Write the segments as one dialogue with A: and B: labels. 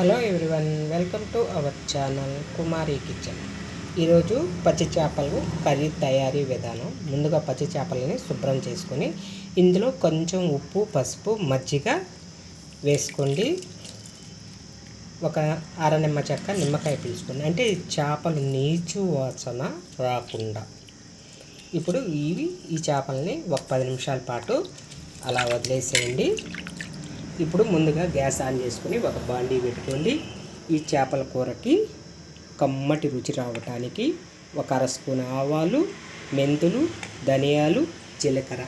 A: Hello everyone welcome to our channel Kumari kitchen. ఈరోజు పచ్చి చేపలు కర్రీ తయారీ విధానం. ముందుగా పచ్చి చేపలని శుభ్రం చేసుకొని ఇందులో కొంచెం ఉప్పు పసుపు మజ్జిగ వేసుకోండి. ఒక అర నిమ్మ చెక్క నిమ్మకాయ పీల్చుకోండి. అంటే చేపలు నీచు వాసన రాకుండా. ఇప్పుడు ఇవి ఈ చేపల్ని ఒక పది నిమిషాల పాటు అలా వదిలేసేయండి. ఇప్పుడు ముందుగా గ్యాస్ ఆన్ చేసుకొని ఒక బాండీ పెట్టుకోండి. ఈ చేపల కూరకి కమ్మటి రుచి రావటానికి ఒక అర స్పూన్ ఆవాలు మెంతులు ధనియాలు జీలకర్ర.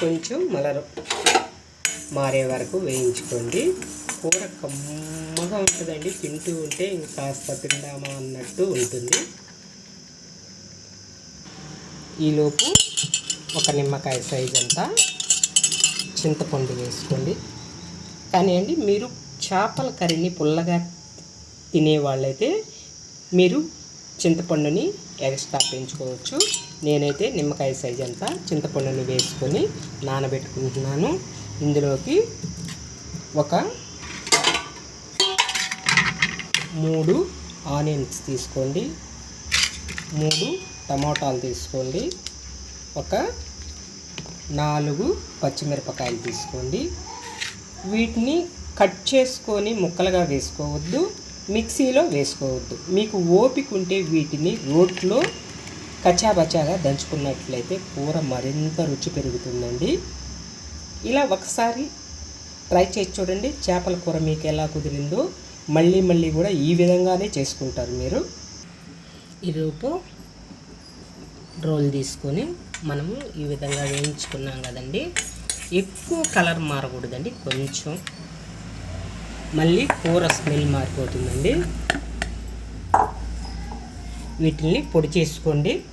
A: కొంచెం మలరు మారే వరకు వేయించుకోండి. కూర కమ్మగా ఉంటుందండి. తింటూ ఉంటే ఇంకాస్త తిందామా అన్నట్టు ఉంటుంది. ఈలోపు ఒక నిమ్మకాయ సైజ్ అంతా చింతపండు వేసుకోండి. కానీ అండి మీరు చేపల కర్రీని పుల్లగా తినేవాళ్ళైతే మీరు చింతపండుని ఎక్స్ట్రా పెంచుకోవచ్చు. నేనైతే నిమ్మకాయ సైజ్ అంతా చింతపండుని వేసుకొని నానబెట్టుకుంటున్నాను. ఇందులోకి ఒక మూడు ఆనియన్స్ తీసుకోండి. మూడు టమాటాలు తీసుకోండి. ఒక నాలుగు పచ్చిమిరపకాయలు తీసుకోండి. వీటిని కట్ చేసుకొని ముక్కలుగా వేసుకోవద్దు మిక్సీలో వేసుకోవద్దు. మీకు ఓపిక ఉంటే వీటిని రోట్లో కచాబచాగా దంచుకున్నట్లయితే కూర మరింత రుచి పెరుగుతుందండి. ఇలా ఒకసారి ట్రై చేసి చూడండి చేపల కూర మీకు ఎలా కుదిరిందో. మళ్ళీ మళ్ళీ కూడా ఈ విధంగానే చేసుకుంటారు మీరు. ఈరోపు రోల్ తీసుకొని మనము ఈ విధంగా వేయించుకున్నాం కదండి. ఎక్కువ కలర్ మారకూడదండి కొంచెం. మళ్ళీ కూర స్మెల్ మారిపోతుందండి. వీటిని పొడి చేసుకోండి.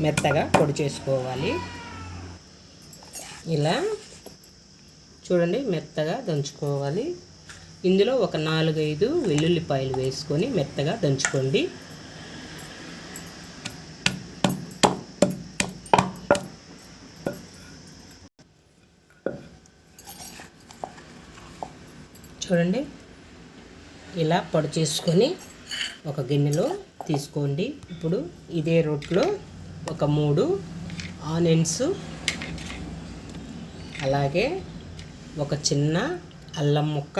A: మెత్తగా పొడి చేసుకోవాలి. ఇలా చూడండి మెత్తగా దంచుకోవాలి. ఇందులో ఒక నాలుగైదు వెల్లుల్లిపాయలు వేసుకొని మెత్తగా దంచుకోండి. చూడండి. ఇలా పొడి చేసుకొని ఒక గిన్నెలో తీసుకోండి. ఇప్పుడు ఇదే రొట్టెలో ఒక మూడు ఆనియన్స్ అలాగే ఒక చిన్న అల్లం ముక్క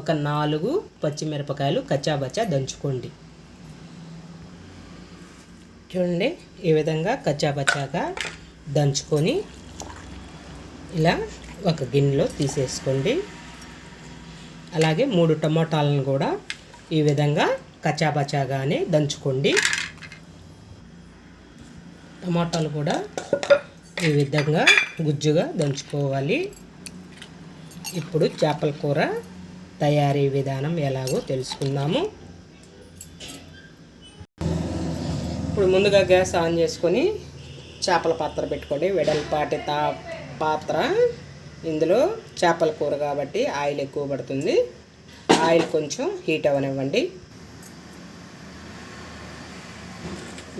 A: ఒక నాలుగు పచ్చిమిరపకాయలు కచ్చాబచ్చా దంచుకోండి. చూడండి ఈ విధంగా కచ్చాబచ్చాగా దంచుకొని ఇలా ఒక గిన్నెలో తీసేసుకోండి. అలాగే మూడు టమోటాలను కూడా ఈ విధంగా కచాబచాగానే దంచుకోండి. టమాటాలు కూడా ఈ విధంగా గుజ్జుగా దంచుకోవాలి. ఇప్పుడు చేపల కూర తయారీ విధానం ఎలాగో తెలుసుకుందాము. ఇప్పుడు ముందుగా గ్యాస్ ఆన్ చేసుకొని చేపల పాత్ర పెట్టుకోండి. వెడల్పాటి తా పాత్ర. ఇందులో చేపల కూర కాబట్టి ఆయిల్ ఎక్కువ పడుతుంది. ఆయిల్ కొంచెం హీట్ అవ్వనివ్వండి.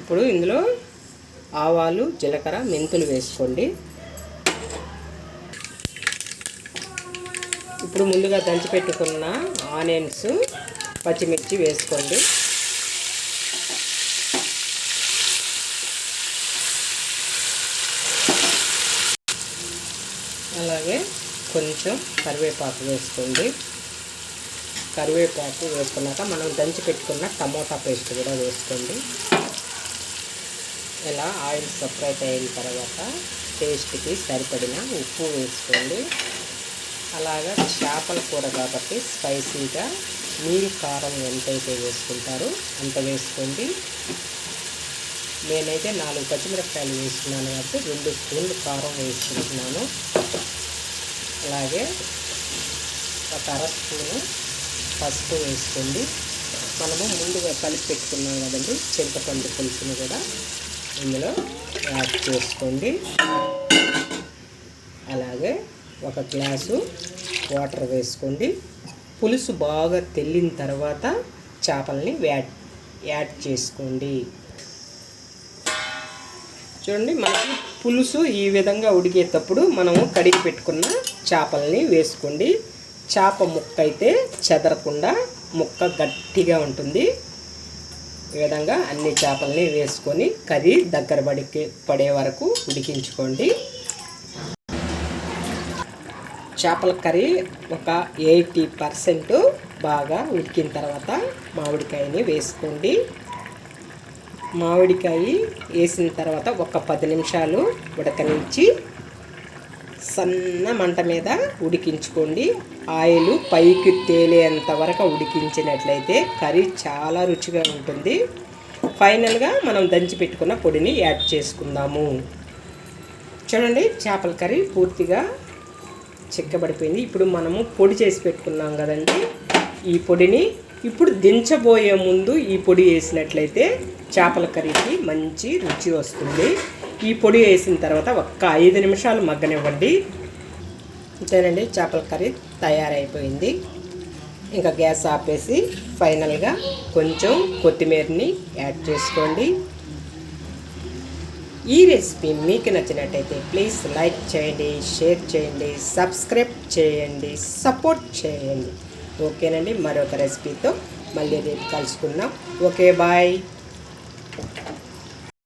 A: ఇప్పుడు ఇందులో ఆవాలు జీలకర్ర మెంతులు వేసుకోండి. ఇప్పుడు ముందుగా దంచి పెట్టుకున్న ఆనియన్స్ పచ్చిమిర్చి వేసుకోండి. అలాగే కొంచెం కరివేపాకు వేసుకోండి. కరివేపాకు వేసుకున్నాక మనం దంచి పెట్టుకున్న టమోటా పేస్ట్ కూడా వేసుకోండి. ఇలా ఆయిల్ సపరేట్ అయిన తర్వాత టేస్ట్కి సరిపడిన ఉప్పు వేసుకోండి. అలాగా చేపల కూర కాబట్టి స్పైసీగా మీరు కారం ఎంతైతే వేసుకుంటారో అంత వేసుకోండి. నేనైతే నాలుగు పచ్చిమిరపకాయలు వేసుకున్నాను కాబట్టి రెండు స్పూన్లు కారం వేసుకుంటున్నాను. అలాగే ఒక అర స్పూను పసుపు వేసుకోండి. మనము ముందుగా కలిపి పెట్టుకున్నాం కదండి చింతపండు పులుసును కూడా ఇందులో యాడ్ చేసుకోండి. అలాగే ఒక గ్లాసు వాటర్ వేసుకోండి. పులుసు బాగా తెల్లిన తర్వాత చేపల్ని యాడ్ యాడ్ చేసుకోండి. చూడండి మనకి పులుసు ఈ విధంగా ఉడికేటప్పుడు మనము కడిగి పెట్టుకున్న చేపల్ని వేసుకోండి. చేప ముక్క అయితే చెదరకుండా ముక్క గట్టిగా ఉంటుంది. ఈ విధంగా అన్ని చేపల్ని వేసుకొని కర్రీ దగ్గర పడికి పడే వరకు ఉడికించుకోండి. చేపల కర్రీ ఒక ఎయిటీ పర్సెంట్ బాగా ఉడికిన తర్వాత మామిడికాయని వేసుకోండి. మామిడికాయ వేసిన తర్వాత ఒక పది నిమిషాలు ఉడకనిచ్చి సన్న మంట మీద ఉడికించుకోండి. ఆయిల్ పైకి తేలేంత వరకు ఉడికించినట్లయితే కర్రీ చాలా రుచిగా ఉంటుంది. ఫైనల్గా మనం దంచి పెట్టుకున్న పొడిని యాడ్ చేసుకుందాము. చూడండి చేపల కర్రీ పూర్తిగా చిక్కబడిపోయింది. ఇప్పుడు మనము పొడి చేసి పెట్టుకున్నాం కదండి. ఈ పొడిని ఇప్పుడు దించబోయే ముందు ఈ పొడి వేసినట్లయితే చేపల కర్రీకి మంచి రుచి వస్తుంది. ఈ పొడి వేసిన తర్వాత ఒక్క ఐదు నిమిషాలు మగ్గనివ్వండి. అంతేనండి చేపల కర్రీ తయారైపోయింది. ఇంకా గ్యాస్ ఆపేసి ఫైనల్గా కొంచెం కొత్తిమీరని యాడ్ చేసుకోండి. ఈ రెసిపీ మీకు నచ్చినట్టయితే ప్లీజ్ లైక్ చేయండి షేర్ చేయండి సబ్స్క్రైబ్ చేయండి సపోర్ట్ చేయండి. ఓకేనండి మరొక రెసిపీతో మళ్ళీ రేపు కలుసుకుందాం. Okay bye. Thank you.